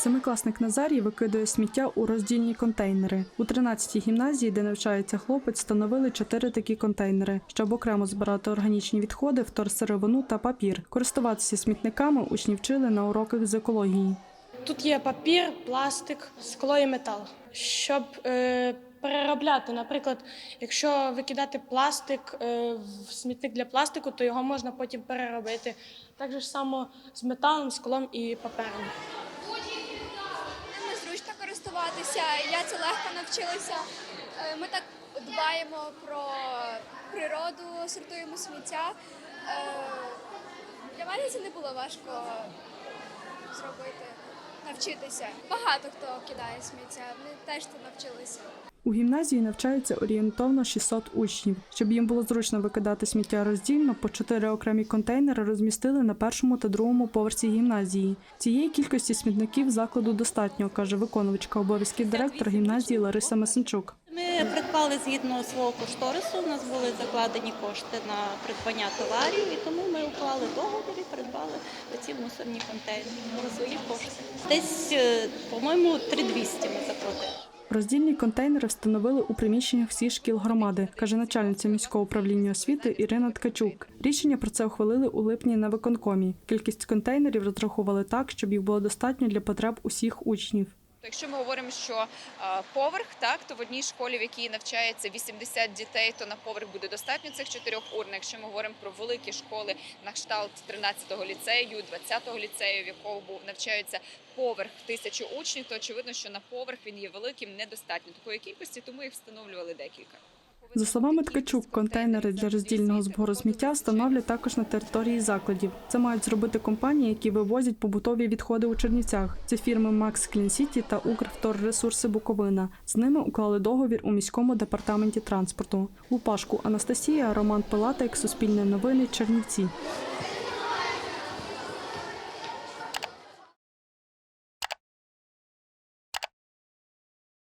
Семикласник Назарій викидує сміття у роздільні контейнери. У 13-й гімназії, де навчається хлопець, встановили чотири такі контейнери, щоб окремо збирати органічні відходи, вторсировину та папір. Користуватися смітниками учні вчили на уроках з екології. Тут є папір, пластик, скло і метал. Щоб е, переробляти, наприклад, якщо викидати пластик е, в смітник для пластику, то його можна потім переробити. Так же само з металом, склом і папером. Користуватися. Я це легко навчилася. Е, Ми так дбаємо про природу, сортуємо сміття. Е, Для мене це не було важко зробити, навчитися. Багато хто кидає сміття, вони теж це навчилися. У гімназії навчається орієнтовно 600 учнів. Щоб їм було зручно викидати сміття роздільно, по чотири окремі контейнери розмістили на першому та другому поверсі гімназії. Цієї кількості смітників закладу достатньо, каже виконувачка обов'язків директора гімназії Лариса Масенчук. Ми придбали згідно свого кошторису. У нас були закладені кошти на придбання товарів, і тому ми уклали договір і придбали ці мусорні контейнери свої кошти. Десь, е, по-моєму, 3200 ми заплатили. Роздільні контейнери встановили у приміщеннях всіх шкіл громади, каже начальниця міського управління освіти Ірина Ткачук. Рішення про це ухвалили у липні на виконкомі. Кількість контейнерів розрахували так, щоб їх було достатньо для потреб усіх учнів. То Якщо ми говоримо, що е, поверх, так то в одній школі, в якій навчається 80 дітей, то на поверх буде достатньо цих чотирьох урн. Якщо ми говоримо про великі школи на кшталт 13-го ліцею, 20-го ліцею, в якого був навчаються поверх тисячі учнів, то очевидно, що на поверх він є великим, недостатньо такої кількості, тому їх встановлювали декілька. За словами Ткачук, контейнери для роздільного збору сміття встановлять також на території закладів. Це мають зробити компанії, які вивозять побутові відходи у Чернівцях. Це фірми Макс Клін Сіті та Укрвторресурси Буковина. З ними уклали договір у міському департаменті транспорту. Лупашку Анастасія, Роман Пилатик, Суспільне новини, Чернівці.